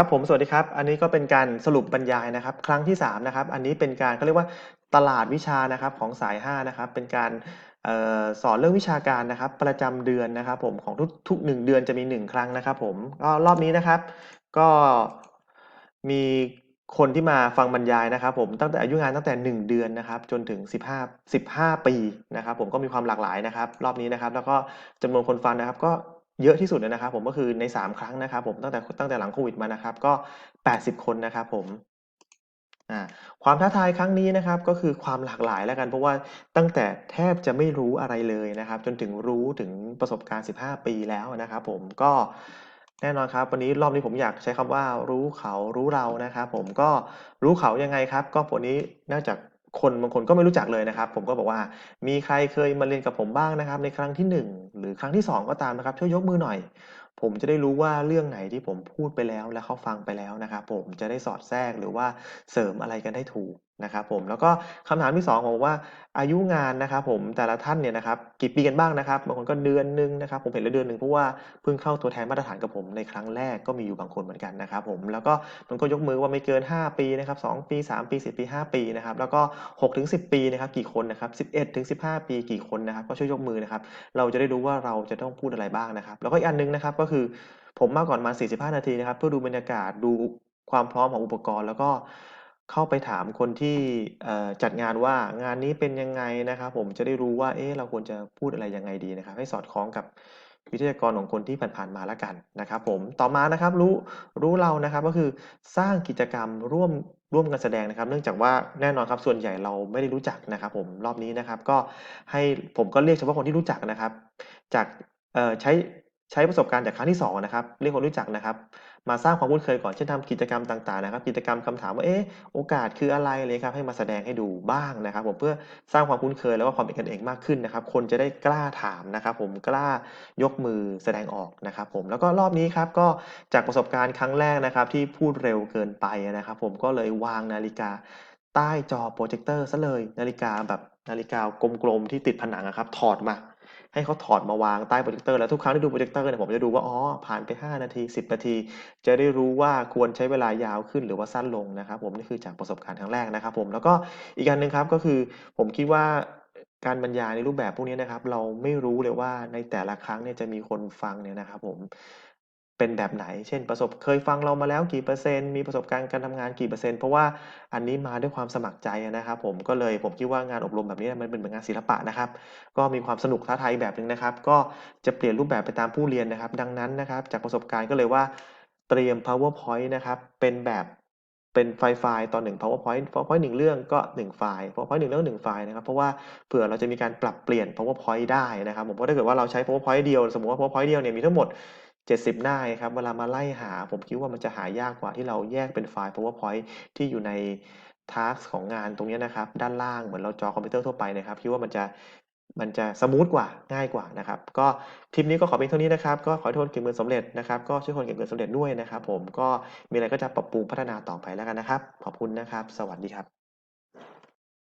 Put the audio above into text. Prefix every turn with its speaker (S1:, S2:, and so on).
S1: ครับผมสวัสดีครับ อันนี้ก็เป็นการสรุปบรรยายนะครับ ครั้งที่3นะครับอันนี้เป็นการเขาเรียกว่าตลาดวิชานะครับของสาย5นะครับเป็นการออสอนเรื่องวิชาการนะครับ ประจำเดือนนะครับผมของทุกทุก1เดือนจะมี 1 ครั้งนะครับผมก็รอบนี้นะครับ ก็มีคนที่มาฟังบรรยายนะครับ ผมตั้งแต่อายุงานตั้งแต่ 1 เดือนนะครับ จนถึง 15 15 ปีนะครับ ผมก็มีความหลากหลายนะครับ รอบนี้นะครับ แล้วก็จำนวนคนฟังนะครับ ก็ เยอะที่สุดเลยนะครับ ผมก็คือใน 3 ครั้งนะครับ ผมตั้งแต่ตั้งแต่หลังโควิดมานะครับ ก็ 80 คนนะครับ ผมความท้าทายครั้งนี้นะครับก็คือความหลากหลายแล้วกัน เพราะว่าตั้งแต่แทบจะไม่รู้อะไรเลยนะครับ จนถึงรู้ถึงประสบการณ์ 15 ปีแล้วนะครับ ผมก็แน่นอนครับ วันนี้รอบนี้ผมอยากใช้คำว่ารู้เขารู้เรานะครับ ผมก็รู้เขายังไงครับ ก็วันนี้เนื่องจาก คนบางคนก็ไม่รู้จักเลยนะครับ ผมก็บอกว่ามีใครเคยมาเรียนกับผมบ้างนะครับ ในครั้งที่ 1 หรือครั้งที่ 2 ก็ตามนะครับช่วยยกมือหน่อย ผมจะได้รู้ว่าเรื่องไหนที่ผมพูดไปแล้วและเขาฟังไปแล้วนะครับ ผมจะได้สอดแทรกหรือว่าเสริมอะไรกันได้ถูก นะครับผมแล้วก็คำถามที่2ผมบอกว่าอายุงานนะครับผมแต่ละท่านเนี่ยนะครับกี่ปีกันบ้างนะครับบางคนก็เดือนหนึ่งนะครับผมเห็นล้วเดือนหนึ่งเพราะว่าเพิ่งเข้าตัวแทนมาตรฐานกับผมในครั้งแรกก็มีอยู่บางคนเหมือนกันนะครับผมแล้วก็บางคนยกมือว่าไม่เกิน 5 ปีนะครับ2ปี 3 ปี 10 ปี 5 ปีนะครับแล้วก็6ถึง10 ปีนะครับกี่คนนะครับ11ถึง15 ปีกี่คนนะครับก็ช่วยยกมือนะครับเราจะได้รู้ว่าเราจะต้องพูดอะไรบ้างนะครับแล้วก็อีกอันหนึ่งนะครับก็คือผมมาก่อนมา 45 นาทีนะครับเพื่อดูบรรยากาศดูความพร้อมของอุปกรณ์แล้วก็ เข้าไปถามคนที่เอ่อจัดงานว่างานนี้เป็นยังไงนะครับผมจะได้รู้ว่า เอ๊ะเราควรจะพูดอะไรยังไงดีนะครับ ให้สอดคล้องกับวิทยากรของคนที่ผ่านๆมาแล้วกันนะครับผมต่อมานะครับรู้รู้เรานะครับก็คือสร้างกิจกรรมร่วมร่วมกันแสดงนะครับ เนื่องจากว่าแน่นอนครับส่วนใหญ่เราไม่ได้รู้จักนะครับ ผมรอบนี้นะครับ ก็ให้ผมก็เรียกเฉพาะคนที่รู้จักนะครับ จากใช้ ใช้ประสบการณ์จากครั้งที่2นะครับเรียกคนรู้จักนะครับ มาสร้างความคุ้นเคยก่อนเช่นทำกิจกรรมต่างๆนะครับ กิจกรรมคำถามว่าเอ๊ะโอกาสคืออะไรเลยครับให้มาแสดงให้ดูบ้างนะครับ ผมเพื่อสร้างความคุ้นเคยแล้วก็ความเป็นกันเองมากขึ้นนะครับ คนจะได้กล้าถามนะครับ ผมกล้ายกมือแสดงออกนะครับ ผมแล้วก็รอบนี้ครับก็จากประสบการณ์ครั้งแรกนะครับ ที่พูดเร็วเกินไปนะครับ ผมก็เลยวางนาฬิกา ใต้จอโพรเจคเตอร์เสียเลย นาฬิกาแบบนาฬิกากลมๆที่ติดผนังอะครับ ถอดมา ให้เขาถอดมาวางใต้โพรเจคเตอร์แล้วทุกครั้งที่ดูโพรเจคเตอร์เนี่ยผมจะดูว่าอ๋อผ่านไป 5 นาที 10 นาที จะได้รู้ว่าควรใช้เวลายาวขึ้นหรือว่าสั้นลงนะครับผมนี่คือจากประสบการณ์ครั้งแรกนะครับผมแล้วก็อีกอันหนึ่งครับก็คือผมคิดว่าการบรรยายในรูปแบบพวกนี้นะครับ เราไม่รู้เลยว่าในแต่ละครั้งเนี่ยจะมีคนฟังเนี่ยนะครับผม เป็นแบบไหน เช่นประสบเคยฟังเรามาแล้วกี่เปอร์เซ็นต์ มีประสบการณ์การทำงานกี่เปอร์เซ็นต์ เพราะว่าอันนี้มาด้วยความสมัครใจนะครับผมก็เลยผมคิดว่างานอบรมแบบนี้มันเป็นเหมือนงานศิลปะนะครับ ก็มีความสนุกท้าทายอีกแบบหนึ่งนะครับ ก็จะเปลี่ยนรูปแบบไปตามผู้เรียนนะครับ ดังนั้นนะครับ จากประสบการณ์ก็เลยว่าเตรียม PowerPoint นะครับเป็นแบบเป็นไฟล์ๆต่อ1 PowerPoint PowerPoint 1เรื่องก็1ไฟล์ PowerPoint 1เรื่อง1ไฟล์นะครับ เพราะว่าเผื่อเราจะมีการปรับเปลี่ยน PowerPoint ได้นะครับผมเพราะถ้าเกิดว่าเราใช้ PowerPoint เดียว สมมติว่า PowerPoint เดียวเนี่ยมีทั้งหมด 70 หน้าครับ เวลามาไล่หา ผมคิดว่ามันจะหายากกว่าที่เราแยกเป็นไฟล์ PowerPoint ที่อยู่ในทาสก์ของงานตรงนี้นะครับ ด้านล่างเหมือนเราจอคอมพิวเตอร์ทั่วไปนะครับ คิดว่ามันจะมันจะสมูทกว่าง่ายกว่านะครับ ก็ทริปนี้ก็ขอเพียงเท่านี้นะครับ ก็ขอให้ทุกคนเก็บเงินสำเร็จนะครับ ก็ช่วยคนเก็บเงินสำเร็จด้วยนะครับ ผมก็มีอะไรก็จะปรับปรุงพัฒนาต่อไปแล้วกันนะครับ ขอบคุณนะครับ สวัสดีครับ